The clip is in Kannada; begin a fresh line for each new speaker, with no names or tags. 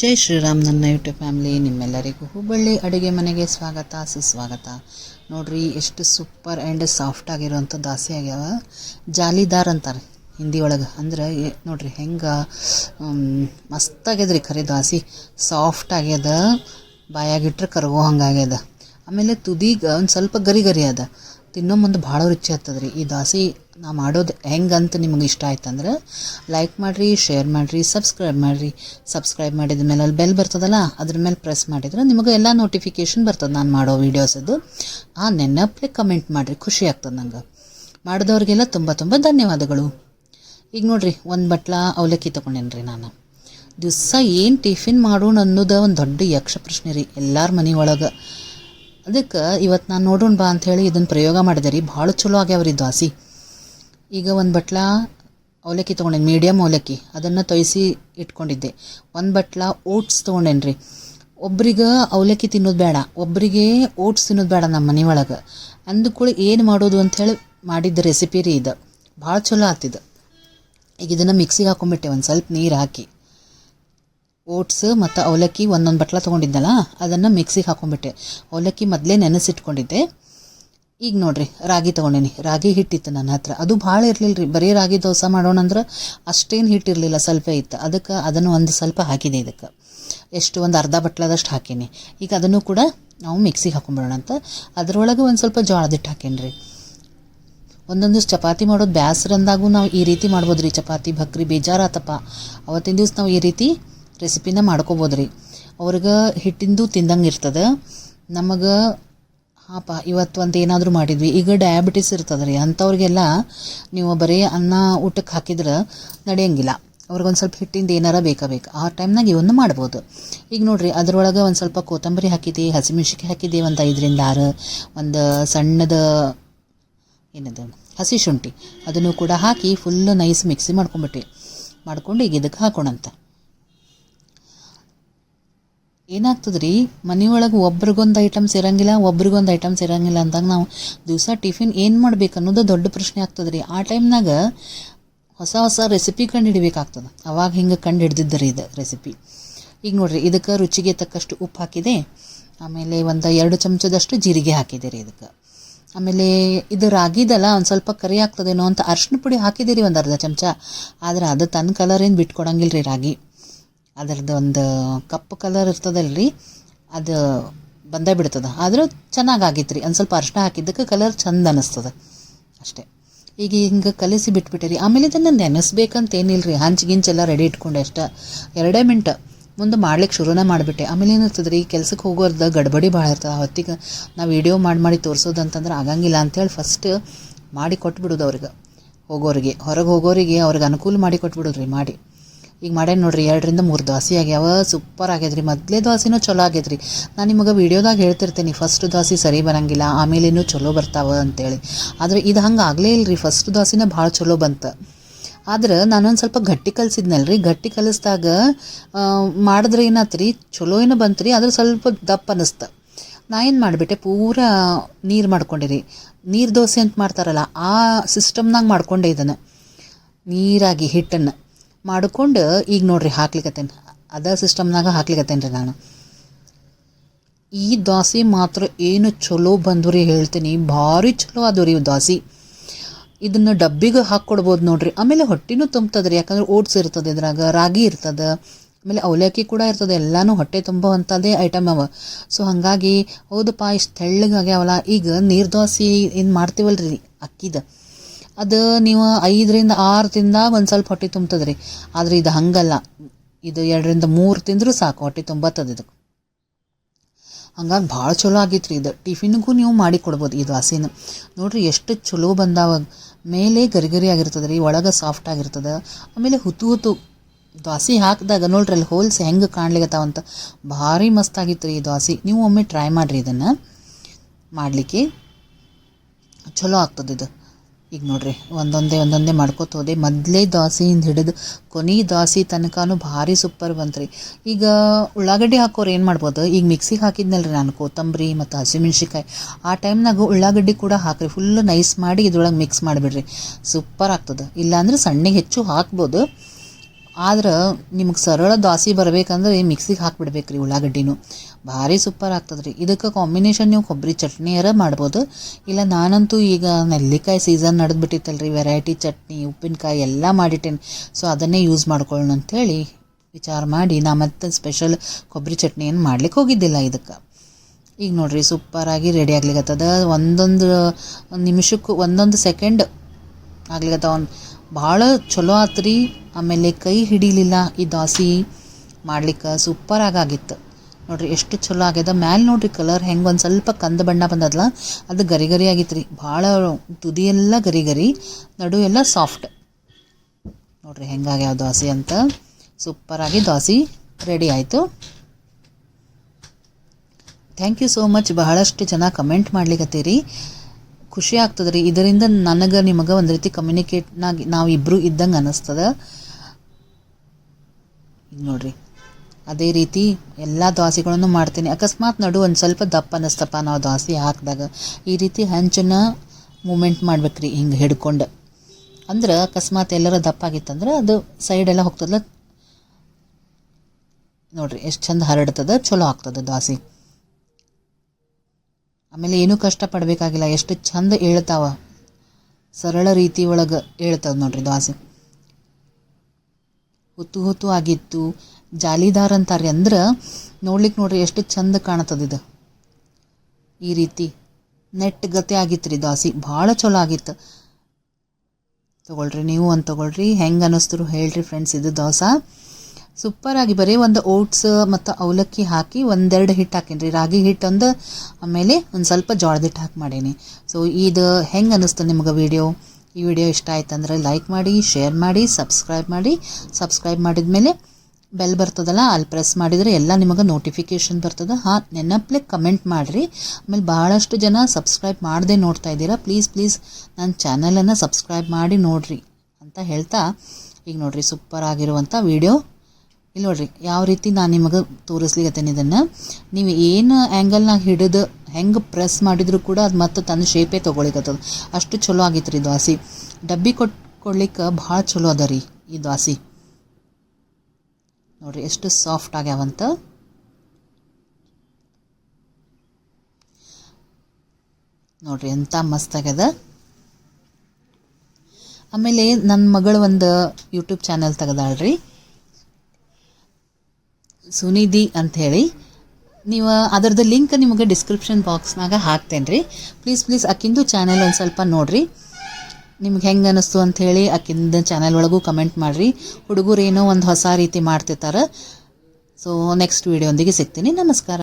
ಜೈ ಶ್ರೀರಾಮ್ ನನ್ನ ಯೂಟ್ಯೂಬ್ ಫ್ಯಾಮ್ಲಿ, ನಿಮ್ಮೆಲ್ಲರಿಗೂ ಹುಬ್ಬಳ್ಳಿ ಅಡುಗೆ ಮನೆಗೆ ಸ್ವಾಗತ, ಸುಸ್ವಾಗತ. ನೋಡ್ರಿ, ಎಷ್ಟು ಸೂಪರ್ ಆ್ಯಂಡ್ ಸಾಫ್ಟ್ ಆಗಿರುವಂಥ ದಾಸಿ ಆಗ್ಯಾವ. ಜಾಲಿದಾರ್ ಅಂತಾರೆ ಹಿಂದಿ ಒಳಗೆ. ಅಂದ್ರೆ ನೋಡ್ರಿ, ಹೆಂಗೆ ಮಸ್ತ್ ರೀ ಖರೆ ದಾಸಿ. ಸಾಫ್ಟ್ ಆಗ್ಯದ, ಬಾಯಾಗಿಟ್ರೆ ಕರಗೋ ಹಂಗಾಗ್ಯದ ಆಮೇಲೆ ತುದಿಗೆ ಒಂದು ಸ್ವಲ್ಪ ಗರಿ ಗರಿ ಅದ. ತಿನ್ನೋ ಮುಂದೆ ಭಾಳ ರುಚಿ ಆಗ್ತದೆ ರೀ ಈ ದಾಸಿ ನಾ ಮಾಡೋದು ಹೆಂಗಂತ ನಿಮಗೆ ಇಷ್ಟ ಆಯ್ತಂದ್ರೆ ಲೈಕ್ ಮಾಡಿರಿ ಶೇರ್ ಮಾಡಿರಿ ಸಬ್ಸ್ಕ್ರೈಬ್ ಮಾಡಿರಿ. ಸಬ್ಸ್ಕ್ರೈಬ್ ಮಾಡಿದ ಮೇಲೆ ಅಲ್ಲಿ ಬೆಲ್ ಬರ್ತದಲ್ಲ, ಅದ್ರ ಮೇಲೆ ಪ್ರೆಸ್ ಮಾಡಿದ್ರೆ ನಿಮಗೆ ಎಲ್ಲ ನೋಟಿಫಿಕೇಶನ್ ಬರ್ತದೆ ನಾನು ಮಾಡೋ ವೀಡಿಯೋಸದ್ದು ಆ ನೆನಪಲ್ಲಿ ಕಮೆಂಟ್ ಮಾಡಿರಿ, ಖುಷಿ ಆಗ್ತದೆ ನಂಗೆ. ಮಾಡಿದವ್ರಿಗೆಲ್ಲ ತುಂಬ ತುಂಬ ಧನ್ಯವಾದಗಳು. ಈಗ ನೋಡಿರಿ, ಒಂದು ಬಟ್ಲ ಅವಲಕ್ಕಿ ತೊಗೊಂಡೇನ್ರಿ ನಾನು. ದಿವಸ ಏನು ಟಿಫಿನ್ ಮಾಡೋಣ ಅನ್ನೋದು ಒಂದು ದೊಡ್ಡ ಯಕ್ಷ ಪ್ರಶ್ನೆ ರೀ ಎಲ್ಲರ ಮನೆ ಒಳಗೆ. ಅದಕ್ಕೆ ಇವತ್ತು ನಾನು ನೋಡೋಣ ಬಾ ಅಂಥೇಳಿ ಇದನ್ನು ಪ್ರಯೋಗ ಮಾಡಿದೆ ರೀ, ಭಾಳ ಚಲೋ ಆಗ್ಯಾವ್ರಿ ದ್ವಾಸಿ. ಈಗ ಒಂದು ಬಟ್ಲ ಅವಲಕ್ಕಿ ತೊಗೊಂಡೇನೆ ಮೀಡಿಯಮ್ ಅವಲಕ್ಕಿ, ಅದನ್ನು ತೊಯ್ಸಿ ಇಟ್ಕೊಂಡಿದ್ದೆ. ಒಂದು ಬಟ್ಲ ಓಟ್ಸ್ ತೊಗೊಂಡೇನು ರೀ ಒಬ್ರಿಗೆ ಅವಲಕ್ಕಿ ತಿನ್ನೋದು ಬೇಡ ಒಬ್ಬರಿಗೆ ಓಟ್ಸ್ ತಿನ್ನೋದು ಬೇಡ ನಮ್ಮ ಮನೆ ಒಳಗೆ. ಅಂದ್ಕೊಳ್ಳಿ ಏನು ಮಾಡೋದು ಅಂಥೇಳಿ ಮಾಡಿದ್ದ ರೆಸಿಪಿ ರೀ ಇದು. ಭಾಳ ಚಲೋ ಆಗ್ತಿದ್ದು ಈಗ ಇದನ್ನು ಮಿಕ್ಸಿಗೆ ಹಾಕೊಂಡ್ಬಿಟ್ಟೆ, ಒಂದು ಸ್ವಲ್ಪ ನೀರು ಹಾಕಿ. ಓಟ್ಸ್ ಮತ್ತು ಅವಲಕ್ಕಿ ಒಂದೊಂದು ಬಟ್ಲ ತೊಗೊಂಡಿದ್ದಲ್ಲ, ಅದನ್ನು ಮಿಕ್ಸಿಗೆ ಹಾಕೊಂಡ್ಬಿಟ್ಟೆ. ಅವಲಕ್ಕಿ ಮೊದಲೇ ನೆನೆಸಿಟ್ಕೊಂಡಿದ್ದೆ. ಈಗ ನೋಡ್ರಿ, ರಾಗಿ ತೊಗೊಂಡೇನಿ. ರಾಗಿ ಹಿಟ್ಟಿತ್ತು ನನ್ನ ಹತ್ರ. ಅದು ಭಾಳ ಇರಲಿಲ್ಲ ರೀ ಬರೀ ರಾಗಿ ದೋಸೆ ಮಾಡೋಣ ಅಂದ್ರೆ ಅಷ್ಟೇನು ಹಿಟ್ಟಿರಲಿಲ್ಲ ಸ್ವಲ್ಪ ಇತ್ತು. ಅದಕ್ಕೆ ಅದನ್ನು ಒಂದು ಸ್ವಲ್ಪ ಹಾಕಿದೆ ಇದಕ್ಕೆ. ಎಷ್ಟು ಒಂದು ಅರ್ಧ ಬಟ್ಲದಷ್ಟು ಹಾಕೀನಿ. ಈಗ ಅದನ್ನು ಕೂಡ ನಾವು ಮಿಕ್ಸಿಗೆ ಹಾಕೊಂಡ್ಬಿಡೋಣ ಅಂತ. ಅದರೊಳಗೆ ಒಂದು ಸ್ವಲ್ಪ ಜೋಳದ ಹಿಟ್ಟು ಹಾಕೇನಿ ರೀ ಒಂದೊಂದು ಚಪಾತಿ ಮಾಡೋದು ಬ್ಯಾಸ್ರ ಅಂದಾಗೂ ನಾವು ಈ ರೀತಿ ಮಾಡ್ಬೋದು ರೀ ಚಪಾತಿ, ಭಕ್ರಿ ಬೇಜಾರಾತಪ್ಪ. ಅವತ್ತಿನ ದಿವ್ಸ ನಾವು ಈ ರೀತಿ ರೆಸಿಪಿನ ಮಾಡ್ಕೋಬೋದು ರೀ ಅವ್ರಿಗೆ ಹಿಟ್ಟಿಂದು ತಿಂದಂಗೆ ಇರ್ತದೆ. ನಮಗೆ ಹಾಪ ಇವತ್ತು ಒಂದು ಏನಾದರೂ ಮಾಡಿದ್ವಿ. ಈಗ ಡಯಾಬಿಟಿಸ್ ಇರ್ತದೆ ರೀ ಅಂಥವ್ರಿಗೆಲ್ಲ ನೀವು ಬರೀ ಅನ್ನ ಊಟಕ್ಕೆ ಹಾಕಿದ್ರೆ ನಡೆಯಂಗಿಲ್ಲ. ಅವ್ರಿಗೊಂದು ಸ್ವಲ್ಪ ಹಿಟ್ಟಿಂದ ಏನಾರ ಬೇಕಾ ಬೇಕು. ಆ ಟೈಮ್ನಾಗ ಇವನ್ನು ಮಾಡ್ಬೋದು. ಈಗ ನೋಡಿರಿ, ಅದರೊಳಗೆ ಒಂದು ಸ್ವಲ್ಪ ಕೊತ್ತಂಬರಿ ಹಾಕಿದ್ದೆ ಹಸಿಮೆಣ್ಸಿಕಾಯಿ ಹಾಕಿದ್ದೆ ಒಂದು ಐದರಿಂದ ಆರು. ಒಂದು ಸಣ್ಣದ ಏನದು? ಹಸಿ ಶುಂಠಿ. ಅದನ್ನು ಕೂಡ ಹಾಕಿ ಫುಲ್ ನೈಸ್ ಮಿಕ್ಸಿ ಮಾಡ್ಕೊಂಬಿಟ್ಟೆ ಮಾಡ್ಕೊಂಡು ಈಗ ಇದಕ್ಕೆ ಹಾಕೋಣಂತ. ಏನಾಗ್ತದೆ ರೀ ಮನೆಯೊಳಗೆ ಒಬ್ರಿಗೊಂದು ಐಟಮ್ಸ್ ಇರಂಗಿಲ್ಲ ಒಬ್ರಿಗೊಂದು ಐಟಮ್ಸ್ ಇರಂಗಿಲ್ಲ ಅಂದಾಗ ನಾವು ದಿವಸ ಟಿಫಿನ್ ಏನು ಮಾಡ್ಬೇಕು ಅನ್ನೋದು ದೊಡ್ಡ ಪ್ರಶ್ನೆ ಆಗ್ತದೆ ರೀ ಆ ಟೈಮ್ನಾಗ ಹೊಸ ಹೊಸ ರೆಸಿಪಿ ಕಂಡು ಹಿಡಿಬೇಕಾಗ್ತದೆ ಅವಾಗ ಹಿಂಗೆ ಕಂಡು ಹಿಡ್ದಿದ್ದು ರೀ ಇದು ರೆಸಿಪಿ ಈಗ ನೋಡಿರಿ, ಇದಕ್ಕೆ ರುಚಿಗೆ ತಕ್ಕಷ್ಟು ಉಪ್ಪು ಹಾಕಿದೆ. ಆಮೇಲೆ ಒಂದು ಎರಡು ಚಮಚದಷ್ಟು ಜೀರಿಗೆ ಹಾಕಿದೆ ರೀ ಇದಕ್ಕೆ. ಆಮೇಲೆ ಇದು ರಾಗಿದಲ್ಲ, ಒಂದು ಸ್ವಲ್ಪ ಕರಿ ಆಗ್ತದೇನೋ ಅಂತ ಅರ್ಶಿನ ಪುಡಿ ಹಾಕಿದ್ದೀರಿ ಒಂದು ಅರ್ಧ ಚಮಚ. ಆದರೆ ಅದು ತನ್ನ ಕಲರ್ ಏನು ಬಿಟ್ಕೊಡಂಗಿಲ್ಲ ರೀ ರಾಗಿ. ಅದರದ್ದು ಒಂದು ಕಪ್ಪು ಕಲರ್ ಇರ್ತದಲ್ರಿ, ಅದು ಬಂದೇ ಬಿಡ್ತದೆ. ಆದರೂ ಚೆನ್ನಾಗಾಗಿತ್ತು ರೀ ಒಂದು ಸ್ವಲ್ಪ ಅರ್ಶಿನ ಹಾಕಿದ್ದಕ್ಕೆ ಕಲರ್ ಚಂದ ಅನ್ನಿಸ್ತದೆ ಅಷ್ಟೇ. ಈಗ ಹಿಂಗೆ ಕಲಿಸಿ ಬಿಟ್ಬಿಟ್ಟೆ ರೀ ಆಮೇಲೆ ಇದನ್ನು ನೆನೆಸ್ಬೇಕಂತ ಏನಿಲ್ಲ ರೀ ಹಂಚು ಗಿಂಚೆಲ್ಲ ರೆಡಿ ಇಟ್ಕೊಂಡೆ ಅಷ್ಟೇ. ಎರಡೇ ಮಿನಿಟ್ ಮುಂದೆ ಮಾಡ್ಲಿಕ್ಕೆ ಶುರುನೇ ಮಾಡಿಬಿಟ್ಟೆ. ಆಮೇಲೆ ಏನಿರ್ತದೆ ರೀ ಕೆಲಸಕ್ಕೆ ಹೋಗೋರ್ದು ಗಡ್ಬಡಿ ಭಾಳ ಇರ್ತದೆ. ಹೊತ್ತಿಗೆ ನಾವು ವಿಡಿಯೋ ಮಾಡಿ ಮಾಡಿ ತೋರಿಸೋದು ಅಂತಂದ್ರೆ ಆಗಂಗಿಲ್ಲ ಅಂಥೇಳಿ ಫಸ್ಟ್ ಮಾಡಿ ಕೊಟ್ಬಿಡೋದು ಅವ್ರಿಗೆ. ಹೋಗೋರಿಗೆ, ಹೊರಗೆ ಹೋಗೋರಿಗೆ ಅವ್ರಿಗೆ ಅನುಕೂಲ ಮಾಡಿ ಕೊಟ್ಬಿಡೋದು ರೀ ಮಾಡಿ. ಈಗ ಮಾಡೇನಿ ನೋಡ್ರಿ, ಎರಡರಿಂದ ಮೂರು ದೋಸೆ ಆಗ್ಯಾವ ಸೂಪರ್ ಆಗ್ಯದ್ರಿ. ಮೊದಲೇ ದೋಸೆನೂ ಚಲೋ ಆಗ್ಯದ್ರಿ. ನಾನು ನಿಮಗೆ ವೀಡಿಯೋದಾಗ ಹೇಳ್ತಿರ್ತೀನಿ ಫಸ್ಟ್ ದೋಸೆ ಸರಿ ಬರಂಗಿಲ್ಲ ಆಮೇಲೇನು ಚಲೋ ಬರ್ತಾವ ಅಂತೇಳಿ. ಆದರೆ ಇದು ಹಂಗೆ ಆಗಲೇ ಇಲ್ಲ ರೀ ಫಸ್ಟ್ ದೋಸೆನೇ ಭಾಳ ಚಲೋ ಬಂತು. ಆದ್ರೆ ನಾನೊಂದು ಸ್ವಲ್ಪ ಗಟ್ಟಿ ಕಲಿಸಿದ್ನಲ್ಲ ರೀ ಗಟ್ಟಿ ಕಲಿಸಿದಾಗ ಮಾಡಿದ್ರೆ ಏನಾತ್ರಿ ಚಲೋ ಏನೋ ಬಂತು ರೀ ಆದ್ರೆ ಸ್ವಲ್ಪ ದಪ್ಪ ಅನ್ನಿಸ್ತು ನಾ ಏನು ಮಾಡಿಬಿಟ್ಟೆ, ಪೂರ ನೀರು ಮಾಡ್ಕೊಂಡಿರಿ. ನೀರು ದೋಸೆ ಅಂತ ಮಾಡ್ತಾರಲ್ಲ, ಆ ಸಿಸ್ಟಮ್ನಾಗ ಮಾಡ್ಕೊಂಡೆ ಇದನ್ನು. ನೀರಾಗಿ ಹಿಟ್ಟನ್ನು. ಮಾಡ್ಕೊಂಡು ಈಗ ನೋಡ್ರಿ ಹಾಕ್ಲಿಕ್ಕತ್ತೇನೆ ಅದ ಸಿಸ್ಟಮ್ನಾಗ ಹಾಕ್ಲಿಕ್ಕತ್ತೇನೆ ರೀ ನಾನು. ಈ ದೋಸೆ ಮಾತ್ರ ಏನು ಚಲೋ ಬಂದು ರೀ ಹೇಳ್ತೀನಿ. ಭಾರಿ ಚಲೋ ಅದು ರೀ ದೋಸೆ. ಇದನ್ನು ಡಬ್ಬಿಗೆ ಹಾಕ್ಕೊಡ್ಬೋದು ನೋಡ್ರಿ. ಆಮೇಲೆ ಹೊಟ್ಟೆನೂ ತುಂಬ್ತದೆ ರೀ ಯಾಕಂದ್ರೆ ಓಟ್ಸ್ ಇರ್ತದೆ ಇದ್ರಾಗ, ರಾಗಿ ಇರ್ತದೆ. ಆಮೇಲೆ ಅವಲಕ್ಕಿ ಕೂಡ ಇರ್ತದೆ. ಎಲ್ಲನೂ ಹೊಟ್ಟೆ ತುಂಬುವಂಥದ್ದೇ ಐಟಮ್ ಅವ. ಸೊ ಹಾಗಾಗಿ ಹೌದಪ್ಪ, ಇಷ್ಟು ತೆಳ್ಳಗಾಗ್ಯಾವಲ್ಲ. ಈಗ ನೀರು ದೋಸೆ ಏನು ಮಾಡ್ತೀವಲ್ರಿ ಅಕ್ಕಿದ? ಅದು ನೀವು ಐದರಿಂದ ಆರು ತಿಂದಾಗ ಒಂದು ಸ್ವಲ್ಪ ಹೊಟ್ಟೆ ತುಂಬ್ತದೆ ರೀ ಆದರೆ ಇದು ಹಂಗಲ್ಲ. ಇದು ಎರಡರಿಂದ ಮೂರು ತಿಂದರೂ ಸಾಕು, ಹೊಟ್ಟೆ ತುಂಬತ್ತದ ಇದು. ಹಂಗಾಗಿ ಭಾಳ ಚಲೋ ಆಗಿತ್ತು ರೀ ಇದು. ಟಿಫಿನ್ಗೂ ನೀವು ಮಾಡಿ ಕೊಡ್ಬೋದು ಈ ಹಸಿನ ನೋಡಿರಿ ಎಷ್ಟು ಚಲೋ ಬಂದಾವ. ಮೇಲೆ ಗರಿಗರಿ ಗರಿ ಆಗಿರ್ತದೆ ರೀ ಒಳಗೆ ಸಾಫ್ಟ್ ಆಗಿರ್ತದೆ. ಆಮೇಲೆ ಹುತು ಹುತು ದ್ವಾಸಿ ಹಾಕಿದಾಗ ನೋಡ್ರಿ ಅಲ್ಲಿ ಹೋಲ್ಸ್ ಹೆಂಗೆ ಕಾಣ್ಲಿಕತ್ತಾವಂತ ಭಾರಿ ಮಸ್ತ್ ಆಗಿತ್ತು ರೀ ಈ ದ್ವಾಸಿ. ನೀವು ಒಮ್ಮೆ ಟ್ರೈ ಮಾಡಿರಿ ಇದನ್ನು. ಮಾಡಲಿಕ್ಕೆ. ಚಲೋ ಆಗ್ತದೆ ಇದು. ಈಗ ನೋಡ್ರಿ, ಒಂದೊಂದೇ ಒಂದೊಂದೇ ಮಾಡ್ಕೋತ ಹೋದೆ. ಮೊದಲೇ ದಾಸಿಯಿಂದ ಹಿಡಿದು ಕೊನೆ ದಾಸಿ ತನಕನೂ ಭಾರಿ ಸೂಪರ್ ಬಂತ್ರಿ. ಈಗ ಉಳ್ಳಾಗಡ್ಡಿ ಹಾಕೋರು ಏನು ಮಾಡ್ಬೋದು? ಈಗ ಮಿಕ್ಸಿಗೆ ಹಾಕಿದ್ನಲ್ರಿ ನಾನು, ಕೊತ್ತಂಬರಿ ಮತ್ತು ಹಸಿಮೆಣ್ಸಿಕಾಯಿ ಆ ಟೈಮ್ನಾಗ ಉಳ್ಳಾಗಡ್ಡಿ ಕೂಡ ಹಾಕ್ರಿ. ಫುಲ್ ನೈಸ್ ಮಾಡಿ ಇದ್ರೊಳಗೆ ಮಿಕ್ಸ್ ಮಾಡಿಬಿಡ್ರಿ. ಸೂಪರ್ ಆಗ್ತದೆ. ಇಲ್ಲಾಂದ್ರೆ ಸಣ್ಣಗೆ ಹೆಚ್ಚು ಹಾಕ್ಬೋದು. ಆದ್ರೆ ನಿಮಗೆ ಸರಳ ದೋಸೆ ಬರಬೇಕಂದ್ರೆ ಮಿಕ್ಸಿಗೆ ಹಾಕಿಬಿಡ್ಬೇಕು ರೀ ಉಳ್ಳಾಗಡ್ಡಿನೂ. ಭಾರಿ ಸೂಪರ್ ಆಗ್ತದೆ ರೀ ಇದಕ್ಕೆ ಕಾಂಬಿನೇಷನ್ ನೀವು ಕೊಬ್ಬರಿ ಚಟ್ನಿಯರ ಮಾಡ್ಬೋದು. ಇಲ್ಲ ನಾನಂತೂ ಈಗ ನೆಲ್ಲಿಕಾಯಿ ಸೀಸನ್ ನಡೆದ್ಬಿಟ್ಟಿತ್ತಲ್ಲ ರೀ ವೆರೈಟಿ ಚಟ್ನಿ, ಉಪ್ಪಿನಕಾಯಿ ಎಲ್ಲ ಮಾಡಿಟ್ಟೇನೆ. ಸೊ ಅದನ್ನೇ ಯೂಸ್ ಮಾಡ್ಕೊಳ್ಳೋಣ ಅಂಥೇಳಿ ವಿಚಾರ ಮಾಡಿ ನಾ ಮತ್ತೆ ಸ್ಪೆಷಲ್ ಕೊಬ್ಬರಿ ಚಟ್ನಿಯನ್ನು ಮಾಡ್ಲಿಕ್ಕೆ ಹೋಗಿದ್ದಿಲ್ಲ ಇದಕ್ಕೆ. ಈಗ ನೋಡಿರಿ ಸೂಪರಾಗಿ ರೆಡಿ ಆಗ್ಲಿಕತ್ತದ. ಒಂದೊಂದು ನಿಮಿಷಕ್ಕೂ, ಒಂದೊಂದು ಸೆಕೆಂಡ್ ಆಗ್ಲಿಕತ್ತ ಒಂದು ಭಾಳ ಚಲೋ ಆತ್ರಿ. ಆಮೇಲೆ ಕೈ ಹಿಡಿಲಿಲ್ಲ ಈ ದೋಸೆ ಮಾಡ್ಲಿಕ್ಕೆ ಸೂಪರ್ ಆಗಾಗಿತ್ತು. ನೋಡ್ರಿ ಎಷ್ಟು ಚಲೋ ಆಗ್ಯದ. ಮ್ಯಾಲೆ ನೋಡ್ರಿ ಕಲರ್ ಹೆಂಗೆ ಒಂದು ಸ್ವಲ್ಪ ಕಂದ ಬಣ್ಣ ಬಂದದಲ್ಲ ಅದು ಗರಿ ಗರಿ ಆಗಿತ್ತು ರೀ ಭಾಳ ತುದಿಯೆಲ್ಲ ಗರಿ ಗರಿ. ನಡು ಎಲ್ಲ ಸಾಫ್ಟ್ ನೋಡ್ರಿ ಹೆಂಗಾಗ್ಯಾವ ದೋಸೆ ಅಂತ. ಸೂಪರಾಗಿ ದೋಸೆ ರೆಡಿ ಆಯಿತು. ಥ್ಯಾಂಕ್ ಯು ಸೋ ಮಚ್ ಬಹಳಷ್ಟು ಜನ ಕಮೆಂಟ್ ಮಾಡ್ಲಿಕತ್ತೀರಿ. ಖುಷಿ ಆಗ್ತದೆ ರೀ ಇದರಿಂದ ನನಗೆ ನಿಮಗೆ ಒಂದು ರೀತಿ ಕಮ್ಯುನಿಕೇಟ್ನಾಗಿ ನಾವು ಇಬ್ಬರು ಇದ್ದಂಗೆ ಅನ್ನಿಸ್ತದೆ ನೋಡಿರಿ. ಅದೇ ರೀತಿ ಎಲ್ಲ ದ್ವಾಸಿಗಳನ್ನು ಮಾಡ್ತೀನಿ. ಅಕಸ್ಮಾತ್ ನಡು ಒಂದು ಸ್ವಲ್ಪ ದಪ್ಪ ಅನ್ನಿಸ್ತಪ್ಪ ನಾವು ದ್ವಾಸಿ ಹಾಕಿದಾಗ. ಈ ರೀತಿ ಹಂಚನ ಮೂಮೆಂಟ್ ಮಾಡ್ಬೇಕ್ರಿ ಹಿಂಗೆ ಹಿಡ್ಕೊಂಡು. ಅಂದ್ರೆ ಅಕಸ್ಮಾತ್ ಎಲ್ಲರ ದಪ್ಪ ಆಗಿತ್ತಂದ್ರೆ ಅದು ಸೈಡೆಲ್ಲ ಹೋಗ್ತದಲ್ಲ ನೋಡಿರಿ ಎಷ್ಟು ಚಂದ ಹರಡ್ತದ, ಚಲೋ ಆಗ್ತದೆ ದೋಸೆ ಆಮೇಲೆ ಏನೂ ಕಷ್ಟ ಪಡಬೇಕಾಗಿಲ್ಲ ಎಷ್ಟು ಚಂದ ಹೇಳ್ತಾವ ಸರಳ ರೀತಿ ಒಳಗೆ ಏಳ್ತದ ನೋಡ್ರಿ ದ್ವಾಸೆ. ಹುತ್ತು ಹೊತ್ತು ಆಗಿತ್ತು, ಜಾಲಿದಾರ್ ಅಂತಾರೆ ಅಂದ್ರೆ ನೋಡ್ಲಿಕ್ಕೆ ನೋಡ್ರಿ ಎಷ್ಟು ಚಂದ ಕಾಣತದ ಇದು. ಈ ರೀತಿ ನೆಟ್ ಗತಿ ಆಗಿತ್ತು ರೀ ದೋಸೆ ಭಾಳ ಚಲೋ ಆಗಿತ್ತು. ತಗೊಳ್ರಿ ನೀವು ಒಂದು ತಗೊಳ್ರಿ, ಹೆಂಗೆ ಅನ್ನಿಸ್ತರು ಹೇಳ್ರಿ ಫ್ರೆಂಡ್ಸ್ ಇದು ದೋಸೆ ಸೂಪರಾಗಿ ಬರೀ ಒಂದು ಓಟ್ಸ್ ಮತ್ತು ಅವಲಕ್ಕಿ ಹಾಕಿ ಒಂದೆರಡು ಹಿಟ್ಟು ಹಾಕೀನಿ ರೀ ರಾಗಿ ಹಿಟ್ಟು ಒಂದು, ಆಮೇಲೆ ಒಂದು ಸ್ವಲ್ಪ ಜೋಳದ ಹಿಟ್ಟು ಹಾಕಿ ಮಾಡೀನಿ. ಸೊ ಇದು ಹೆಂಗೆ ಅನ್ನಿಸ್ತು ನಿಮ್ಗೆ ವಿಡಿಯೋ ಈ ವಿಡಿಯೋ ಇಷ್ಟ ಆಯ್ತು ಅಂದರೆ ಲೈಕ್ ಮಾಡಿ ಶೇರ್ ಮಾಡಿ ಸಬ್ಸ್ಕ್ರೈಬ್ ಮಾಡಿ. ಸಬ್ಸ್ಕ್ರೈಬ್ ಮಾಡಿದ ಮೇಲೆ ಬೆಲ್ ಬರ್ತದಲ್ಲ, ಅಲ್ಲಿ ಪ್ರೆಸ್ ಮಾಡಿದರೆ ಎಲ್ಲ ನಿಮಗೆ ನೋಟಿಫಿಕೇಷನ್ ಬರ್ತದೆ. ಹಾಂ, ನೆನಪಲೆ ಕಮೆಂಟ್ ಮಾಡಿರಿ. ಆಮೇಲೆ ಭಾಳಷ್ಟು ಜನ ಸಬ್ಸ್ಕ್ರೈಬ್ ಮಾಡದೆ ನೋಡ್ತಾ ಇದ್ದೀರಾ. ಪ್ಲೀಸ್ ಪ್ಲೀಸ್ ನನ್ನ ಚಾನಲನ್ನು ಸಬ್ಸ್ಕ್ರೈಬ್ ಮಾಡಿ ನೋಡಿರಿ ಅಂತ ಹೇಳ್ತಾ, ಈಗ ನೋಡಿರಿ ಸೂಪರ್ ಆಗಿರುವಂಥ ವಿಡಿಯೋ ಇಲ್ಲಿ ನೋಡ್ರಿ, ಯಾವ ರೀತಿ ನಾನು ನಿಮಗೆ ತೋರಿಸ್ಲಿಕತ್ತೇನೆ ಇದನ್ನು. ನೀವು ಏನು ಆ್ಯಂಗಲ್ನಾಗ ಹಿಡಿದು ಹೆಂಗೆ ಪ್ರೆಸ್ ಮಾಡಿದರೂ ಕೂಡ ಅದು ಮತ್ತೆ ತನ್ನ ಶೇಪೇ ತೊಗೊಳಿಕತ್ತದ ಅಷ್ಟು ಚಲೋ ಆಗಿತ್ತು ರೀ ದ್ವಾಸಿ ಡಬ್ಬಿ ಕೊಟ್ ಕೊಡ್ಲಿಕ್ಕೆ ಭಾಳ ಚಲೋ ಅದ ರೀ ಈ ದ್ವಾಸಿ ನೋಡ್ರಿ, ಎಷ್ಟು ಸಾಫ್ಟ್ ಆಗ್ಯಾವಂತ. ನೋಡ್ರಿ ಎಂಥ ಮಸ್ತ್ ಆಗ್ಯದ. ಆಮೇಲೆ ನನ್ನ ಮಗಳು ಒಂದು ಯೂಟ್ಯೂಬ್ ಚಾನಲ್ ತೆಗೆದಾಳ್ರಿ. ಸುನಿಧಿ ಅಂಥೇಳಿ. ನೀವು ಅದರದ್ದು ಲಿಂಕ್ ನಿಮಗೆ ಡಿಸ್ಕ್ರಿಪ್ಷನ್ ಬಾಕ್ಸ್ನಾಗ ಹಾಕ್ತೇನೆ ರೀ ಪ್ಲೀಸ್ ಪ್ಲೀಸ್ ಅಕ್ಕಿಂದು ಚಾನೆಲ್ ಒಂದು ಸ್ವಲ್ಪ ನೋಡಿರಿ. ನಿಮ್ಗೆ ಹೆಂಗೆ ಅನ್ನಿಸ್ತು ಅಂಥೇಳಿ ಅಕ್ಕಿಂದ ಚಾನೆಲ್ ಒಳಗೂ ಕಮೆಂಟ್ ಮಾಡಿರಿ. ಹುಡುಗರು ಏನೋ ಒಂದು ಹೊಸ ರೀತಿ ಮಾಡ್ತಿರ್ತಾರೆ. ಸೊ ನೆಕ್ಸ್ಟ್ ವೀಡಿಯೋಂದಿಗೆ ಸಿಗ್ತೀನಿ. ನಮಸ್ಕಾರ.